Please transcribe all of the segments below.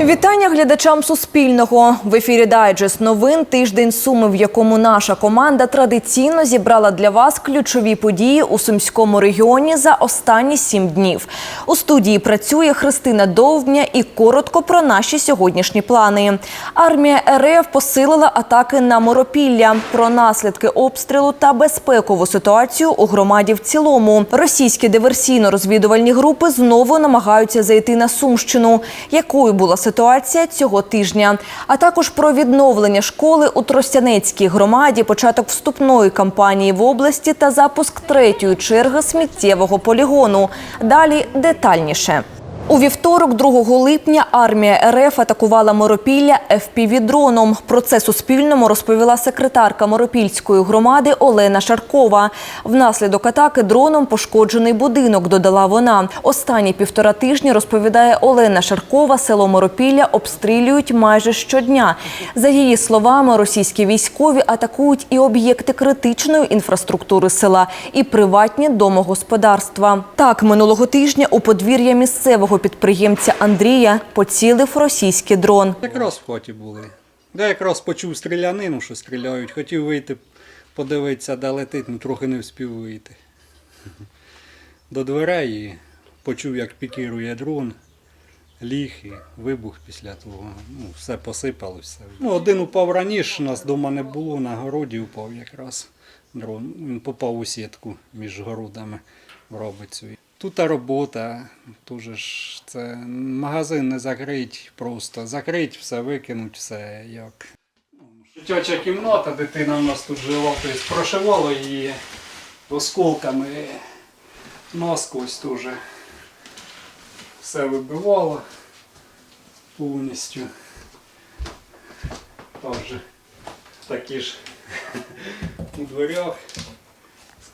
Вітання глядачам Суспільного. В ефірі Дайджест новин тиждень суми, в якому наша команда традиційно зібрала для вас ключові події у сумському регіоні за останні сім днів. У студії працює Христина Довбня і коротко про наші сьогоднішні плани. Армія РФ посилила атаки на Моропілля, про наслідки обстрілу та безпекову ситуацію у громаді в цілому. Російські диверсійно-розвідувальні групи знову намагаються зайти на Сумщину. Якою була ситуація цього тижня? А також про відновлення школи у Тростянецькій громаді, початок вступної кампанії в області та запуск третьої черги сміттєвого полігону. Далі детальніше. У вівторок, 2 липня, армія РФ атакувала Моропілля ФПВ-дроном. Про це Суспільному розповіла секретарка Моропільської громади Олена Шаркова. Внаслідок атаки дроном пошкоджений будинок, додала вона. Останні півтора тижні, розповідає Олена Шаркова, село Моропілля обстрілюють майже щодня. За її словами, російські військові атакують і об'єкти критичної інфраструктури села, і приватні домогосподарства. Так, минулого тижня у подвір'я місцевого підприємця Андрія поцілив російський дрон. Якраз в хаті були. Я якраз почув стрілянину, що стріляють. Хотів вийти, подивитися, де летить, ну трохи не встиг вийти. До дверей почув, як пікірує дрон, ліг і вибух після того. Ну, все посипалося. Ну, один упав раніше, нас вдома не було, на городі упав якраз дрон. Він попав у сітку між городами в робицю. Тут та робота, дуже ж це магазин не закрить просто. Закрить все, викинуть все як. Дитяча кімната, дитина у нас тут жила, тобто прошивало її осколками насквозь теж. Все вибивало повністю. Теж такі ж у дверях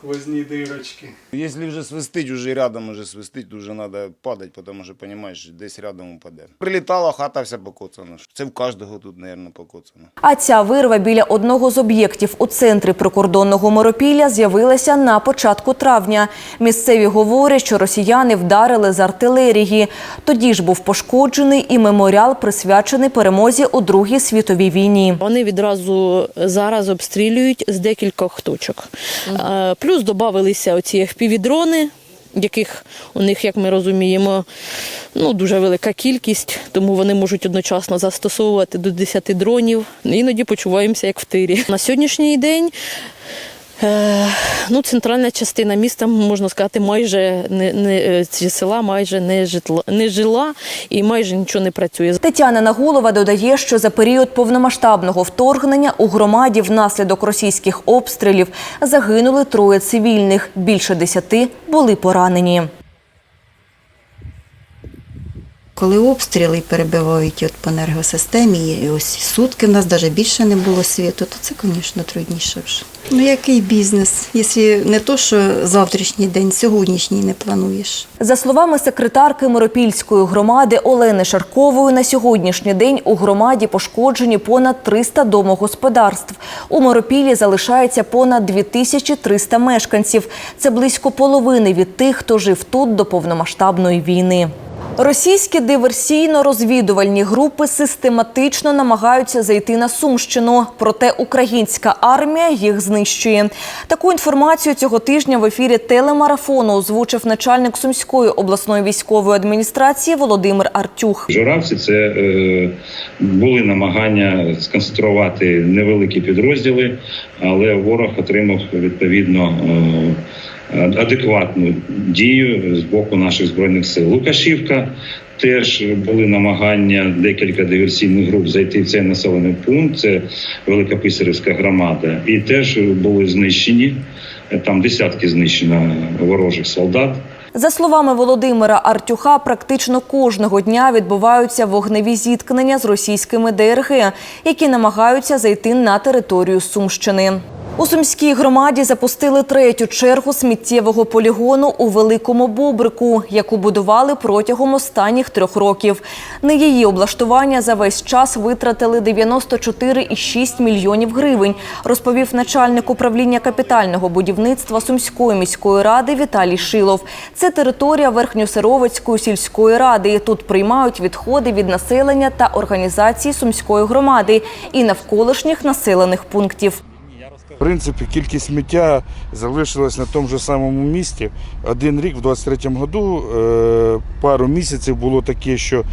сквозні дирочки. Если уже свистить, уже рядом уже свистить, уже надо падать, потому что, понимаешь, десь рядом упаде. Прилітала, хата вся покоцана. Це в кожного тут, наверное, покоцана. А ця вирва біля одного з об'єктів у центрі прикордонного Моропілля з'явилася на початку травня. Місцеві говорять, що росіяни вдарили з артилерії. Тоді ж був пошкоджений і меморіал, присвячений перемозі у Другій світовій війні. Вони відразу зараз обстрілюють з декількох точок. Е, Плюс додавалися оці FPV-дрони, яких у них, як ми розуміємо, ну, дуже велика кількість, тому вони можуть одночасно застосовувати до 10 дронів. Іноді почуваємося як в тирі. На сьогоднішній день. Е, Ну, центральна частина міста, можна сказати, майже не, не е, ці села майже не житла, не жила і майже нічого не працює. Тетяна Нагулова додає, що за період повномасштабного вторгнення у громаді внаслідок російських обстрілів загинули троє цивільних. Більше десяти були поранені. Коли обстріли перебивають от по енергосистемі, і ось сутки в нас навіть більше не було світу, то це, звісно, трудніше вже. Ну який бізнес, якщо не то, що завтрашній день, сьогоднішній не плануєш. За словами секретарки Миропільської громади Олени Шаркової, на сьогоднішній день у громаді пошкоджені понад 300 домогосподарств. У Миропілі залишається понад 2300 мешканців. Це близько половини від тих, хто жив тут до повномасштабної війни. Російські диверсійно-розвідувальні групи систематично намагаються зайти на Сумщину, проте українська армія їх знищує. Таку інформацію цього тижня в ефірі телемарафону озвучив начальник Сумської обласної військової адміністрації Володимир Артюх. Журавці це е, були намагання сконцентрувати невеликі підрозділи, але ворог отримав відповідно е, адекватну дію з боку наших збройних сил. Лукашівка теж були намагання декілька диверсійних груп зайти в цей населений пункт. Це Великописарівська громада, і теж були знищені. Там десятки знищено ворожих солдат. За словами Володимира Артюха, практично кожного дня відбуваються вогневі зіткнення з російськими ДРГ, які намагаються зайти на територію Сумщини. У Сумській громаді запустили третю чергу сміттєвого полігону у Великому Бобрику, яку будували протягом останніх трьох років. На її облаштування за весь час витратили 94,6 мільйонів гривень, розповів начальник управління капітального будівництва Сумської міської ради Віталій Шилов. Це територія Верхньосировицької сільської ради. Тут приймають відходи від населення та організації Сумської громади і навколишніх населених пунктів. Принципі, кількість сміття залишилась на тому ж самому місці. Один рік, в 23-му году, е, пару місяців було таке, що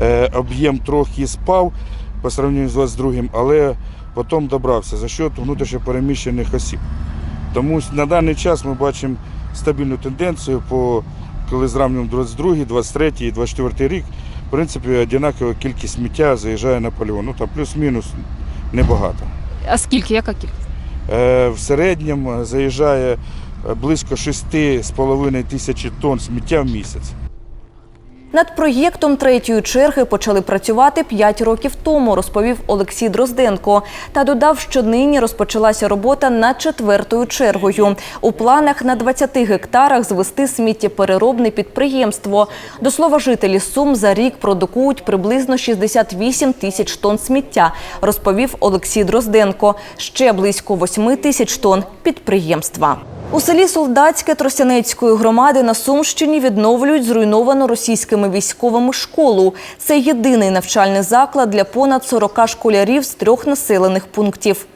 е, об'єм трохи спав по сравненню з 22-м, але потім добрався за счет внутрішньопереміщених осіб. Тому на даний час ми бачимо стабільну тенденцію, по, коли зрівнюємо 22, 23 і 24 рік, в принципі, однакова кількість сміття заїжджає на полігон. Ну там плюс-мінус небагато. А скільки? Яка кількість? Е, В середньому заїжджає е, близько 6,5 тисячі тонн сміття в місяць. Над проєктом третьої черги почали працювати 5 років тому, розповів Олексій Дрозденко. Та додав, що нині розпочалася робота над четвертою чергою. У планах на 20 гектарах звести сміттєпереробне підприємство. До слова, жителі Сум за рік продукують приблизно 68 тисяч тонн сміття, розповів Олексій Дрозденко. Ще близько 8 тисяч тонн підприємства. У селі Солдатське Тростяницької громади на Сумщині відновлюють зруйновану російськими військовими школу. Це єдиний навчальний заклад для понад 40 школярів з трьох населених пунктів.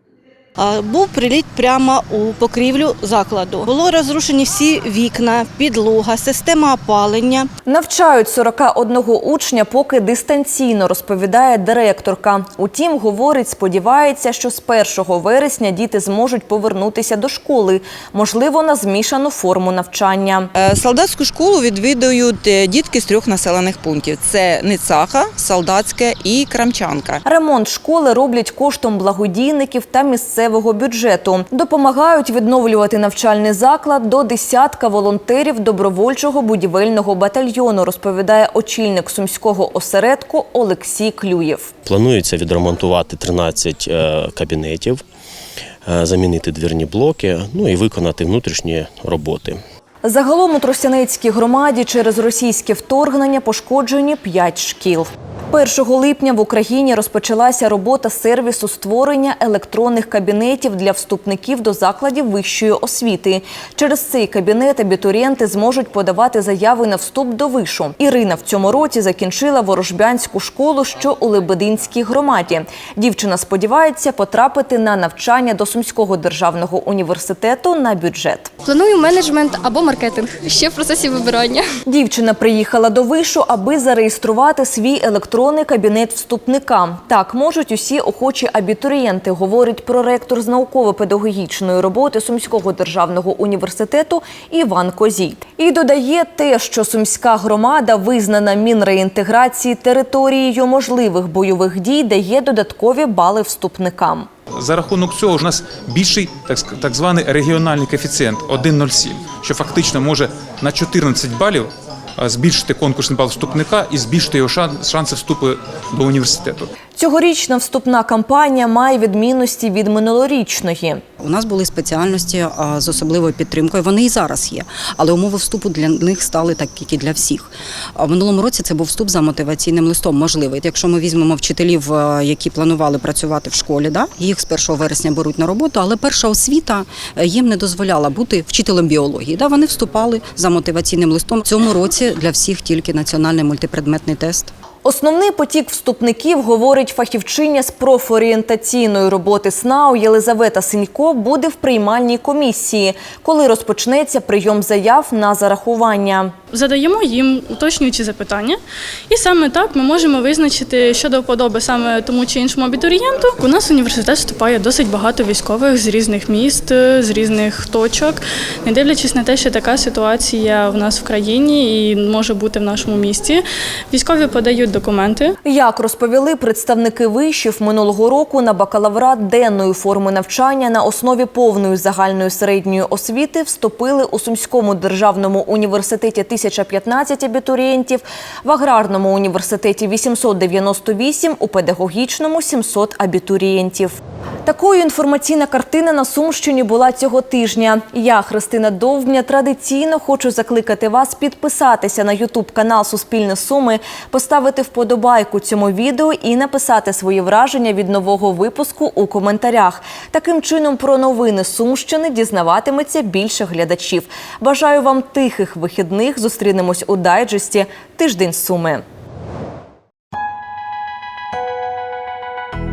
А, Був приліт прямо у покрівлю закладу. Було розрушені всі вікна, підлога, система опалення. Навчають 41 учня поки дистанційно, розповідає директорка. Утім, говорить, сподівається, що з 1 вересня діти зможуть повернутися до школи, можливо, на змішану форму навчання. Е, Солдатську школу відвідують е, дітки з трьох населених пунктів: це Ницаха, Солдатське і Крамчанка. Ремонт школи роблять коштом благодійників та місцевого бюджету. Допомагають відновлювати навчальний заклад до десятка волонтерів добровольчого будівельного батальйону, розповідає очільник сумського осередку Олексій Клюєв. Планується відремонтувати 13 е, кабінетів, е, замінити двірні блоки, ну і виконати внутрішні роботи. Загалом у Тростянецькій громаді через російське вторгнення пошкоджені 5 шкіл. 1 липня в Україні розпочалася робота сервісу створення електронних кабінетів для вступників до закладів вищої освіти. Через цей кабінет абітурієнти зможуть подавати заяви на вступ до вишу. Ірина в цьому році закінчила ворожбянську школу, що у Лебединській громаді. Дівчина сподівається потрапити на навчання до Сумського державного університету на бюджет. Планую менеджмент або маркетинг. Ще в процесі вибирання. Дівчина приїхала до вишу, аби зареєструвати свій електронний кабінет вступника. Так можуть усі охочі абітурієнти, говорить проректор з науково-педагогічної роботи Сумського державного університету Іван Козій. І додає те, що сумська громада визнана мінреінтеграції територією можливих бойових дій, дає додаткові бали вступникам. За рахунок цього у нас більший так, званий регіональний коефіцієнт 1,07, що фактично може на 14 балів збільшити конкурсний бал вступника і збільшити його шан- шанси вступу до університету. Цьогорічна вступна кампанія має відмінності від минулорічної. У нас були спеціальності з особливою підтримкою. Вони і зараз є, але умови вступу для них стали так, як і для всіх. В минулому році це був вступ за мотиваційним листом. Можливий. Якщо ми візьмемо вчителів, е, які планували працювати в школі, їх з 1 вересня беруть на роботу, але перша освіта е, їм не дозволяла бути вчителем біології. Вони вступали за мотиваційним листом. Цьому році для всіх тільки національний мультипредметний тест. Основний потік вступників, говорить фахівчиня з профорієнтаційної роботи СНАУ Єлизавета Синько, буде в приймальній комісії, коли розпочнеться прийом заяв на зарахування. Задаємо їм уточнюючі запитання, і саме так ми можемо визначити щодо вподоби саме тому чи іншому абітурієнту. У нас університет вступає досить багато військових з різних міст, з різних точок. Не дивлячись на те, що така ситуація в нас в країні і може бути в нашому місті. Військові подають документи. Як розповіли представники вишів минулого року на бакалаврат денної форми навчання на основі повної загальної середньої освіти вступили у Сумському державному університеті 1015 абітурієнтів, в аграрному університеті 898, у педагогічному 700 абітурієнтів. Такою інформаційна картина на Сумщині була цього тижня. Я, Христина Довбня, традиційно хочу закликати вас підписатися на Ютуб канал Суспільне Суми, поставити вподобайку цьому відео і написати свої враження від нового випуску у коментарях. Таким чином про новини Сумщини дізнаватиметься більше глядачів. Бажаю вам тихих вихідних. Зустрінемось у дайджесті Тиждень Суми.